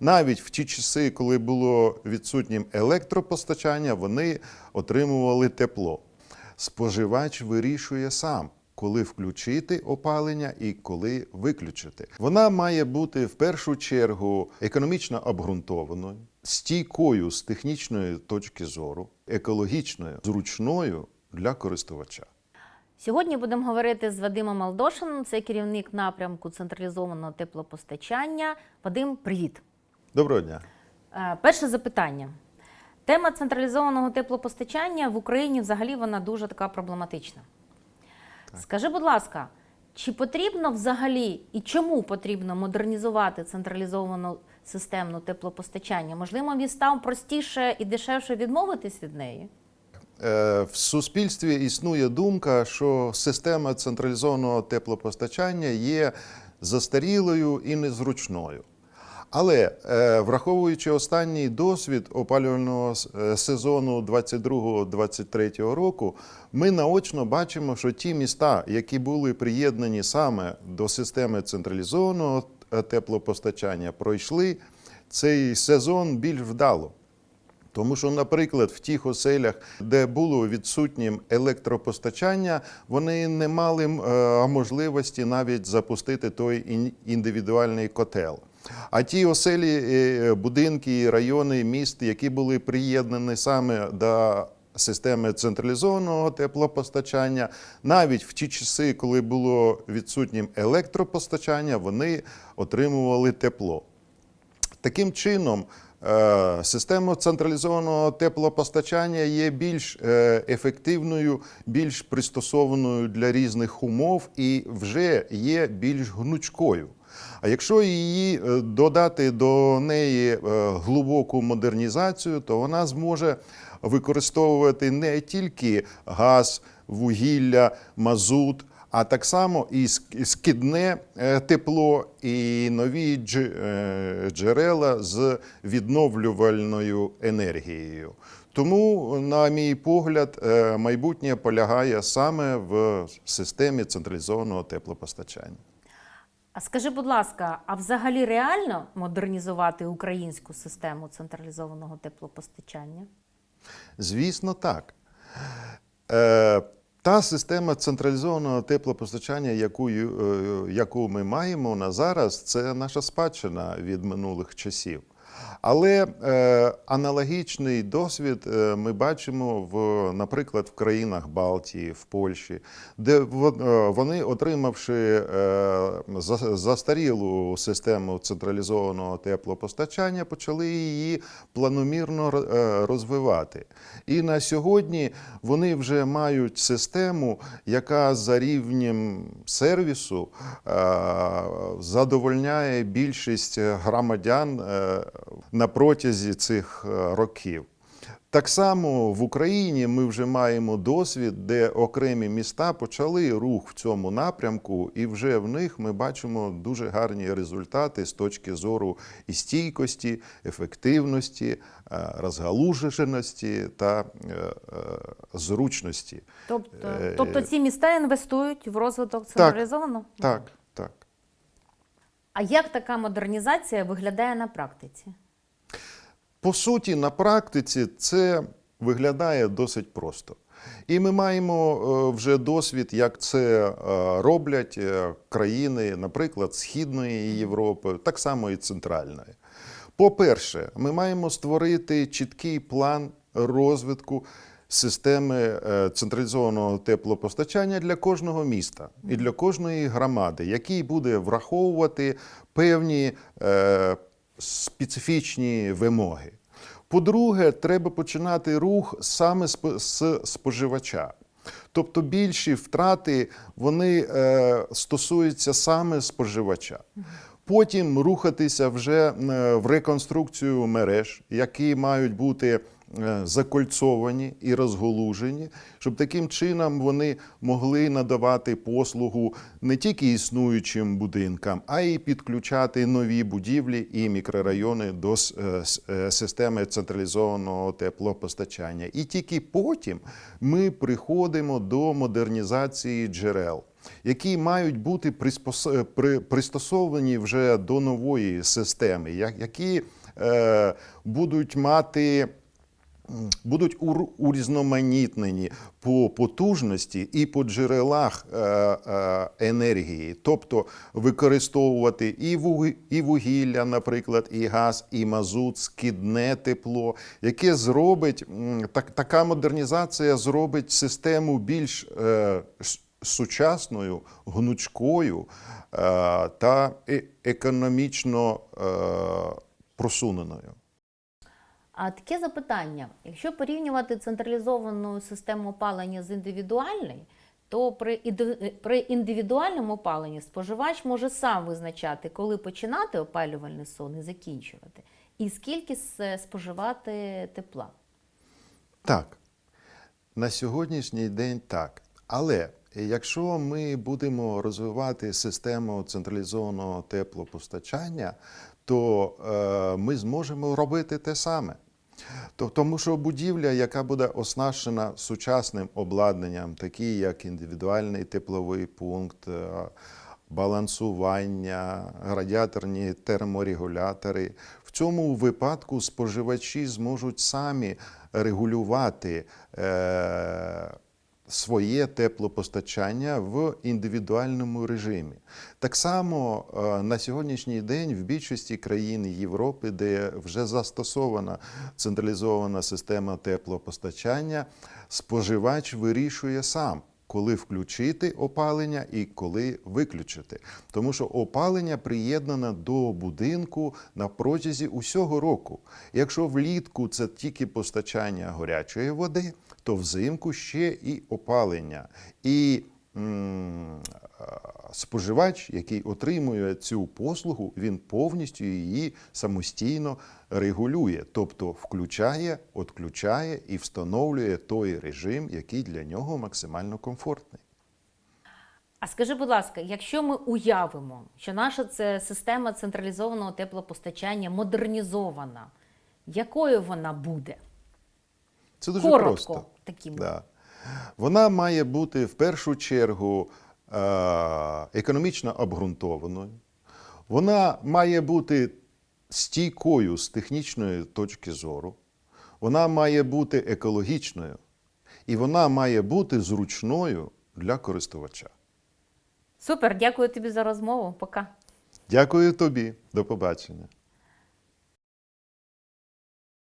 Навіть в ті часи, коли було відсутнім електропостачання, вони отримували тепло. Споживач вирішує сам, коли включити опалення і коли виключити. Вона має бути в першу чергу економічно обґрунтованою, стійкою з технічної точки зору, екологічною, зручною для користувача. Сьогодні будемо говорити з Вадимом Алдошином, це керівник напрямку централізованого теплопостачання. Вадим, привіт. Доброго дня. Е, Перше запитання. Тема централізованого теплопостачання в Україні взагалі вона дуже така проблематична. Скажи, будь ласка, чи потрібно взагалі і чому потрібно модернізувати централізовану системну теплопостачання? Можливо, містам простіше і дешевше відмовитись від неї? Е, В суспільстві існує думка, що система централізованого теплопостачання є застарілою і незручною. Але е, враховуючи останній досвід опалювального е, сезону 22-23 року, ми наочно бачимо, що ті міста, які були приєднані саме до системи централізованого е, теплопостачання, пройшли цей сезон більш вдало. Тому що, наприклад, в тих оселях, де було відсутнім електропостачання, вони не мали можливості навіть запустити той індивідуальний котел. А ті оселі, е, будинки, райони міст, які були приєднані саме до системи централізованого теплопостачання, навіть в ті часи, коли було відсутнім електропостачання, вони отримували тепло. Таким чином, система централізованого теплопостачання є більш е, ефективною, більш пристосованою для різних умов і вже є більш гнучкою. А якщо її е, додати до неї е, глибоку модернізацію, то вона зможе використовувати не тільки газ, вугілля, мазут, а так само і ск- скидне е, тепло, і нові е, джерела з відновлювальною енергією. Тому, на мій погляд, е, майбутнє полягає саме в системі централізованого теплопостачання. А скажи, будь ласка, а взагалі реально модернізувати українську систему централізованого теплопостачання? Звісно, так. Та система централізованого теплопостачання, яку, е, яку ми маємо на зараз, це наша спадщина від минулих часів. Але е, аналогічний досвід е, ми бачимо в, наприклад, в країнах Балтії, в Польщі, де вон- е, вони, отримавши е, за- застарілу систему централізованого теплопостачання, почали її планомірно е, розвивати. І на сьогодні вони вже мають систему, яка за рівнем сервісу е, задовольняє більшість громадян е, на протязі цих е, років. Так само в Україні ми вже маємо досвід, де окремі міста почали рух в цьому напрямку, і вже в них ми бачимо дуже гарні результати з точки зору і стійкості, ефективності, е, розгалуженості та е, зручності. Тобто, тобто ці міста інвестують в розвиток централізованого? Так, так. А як така модернізація виглядає на практиці? По суті, на практиці це виглядає досить просто. І ми маємо е, вже досвід, як це е, роблять е, країни, наприклад, Східної Європи, так само і Центральної. По-перше, ми маємо створити чіткий план розвитку системи централізованого теплопостачання для кожного міста і для кожної громади, який буде враховувати певні специфічні вимоги. По-друге, треба починати рух саме з споживача. Тобто більші втрати вони е, стосуються саме споживача. Потім рухатися вже е, в реконструкцію мереж, які мають бути закольцовані і розголужені, щоб таким чином вони могли надавати послугу не тільки існуючим будинкам, а й підключати нові будівлі і мікрорайони до е, е, системи централізованого теплопостачання. І тільки потім ми приходимо до модернізації джерел. Які мають бути пристосовані вже до нової системи, які е, будуть мати будуть ур- урізноманітнені по потужності і по джерелах е, е, енергії, тобто використовувати і вугілля, наприклад, і газ, і мазут, скидне тепло, яке зробить так, така модернізація зробить систему більш е, сучасною, гнучкою та економічно просуненою. А таке запитання: якщо порівнювати централізовану систему опалення з індивідуальною, то при, індивідуальному опаленні споживач може сам визначати, коли починати опалювальний сон і закінчувати, і скільки споживати тепла. Так, на сьогоднішній день так. Але якщо ми будемо розвивати систему централізованого теплопостачання, то е, ми зможемо робити те саме. То- Тому що будівля, яка буде оснащена сучасним обладнанням, такі як індивідуальний тепловий пункт, е, балансування, радіаторні терморегулятори, в цьому випадку споживачі зможуть самі регулювати е, своє теплопостачання в індивідуальному режимі. Так само е, на сьогоднішній день в більшості країн Європи, де вже застосована централізована система теплопостачання, споживач вирішує сам. Коли включити опалення і коли виключити, тому що опалення приєднане до будинку на протязі усього року. Якщо влітку це тільки постачання горячої води, то взимку ще і опалення. І споживач, який отримує цю послугу, він повністю її самостійно регулює, тобто включає, відключає і встановлює той режим, який для нього максимально комфортний. А скажи, будь ласка, якщо ми уявимо, що наша це система централізованого теплопостачання модернізована, якою вона буде? Це дуже Коротко просто. таким. Да. Вона має бути в першу чергу е, економічно обґрунтованою. Вона має бути стійкою з технічної точки зору. Вона має бути екологічною. І вона має бути зручною для користувача. Супер, дякую тобі за розмову. Пока. Дякую тобі. До побачення.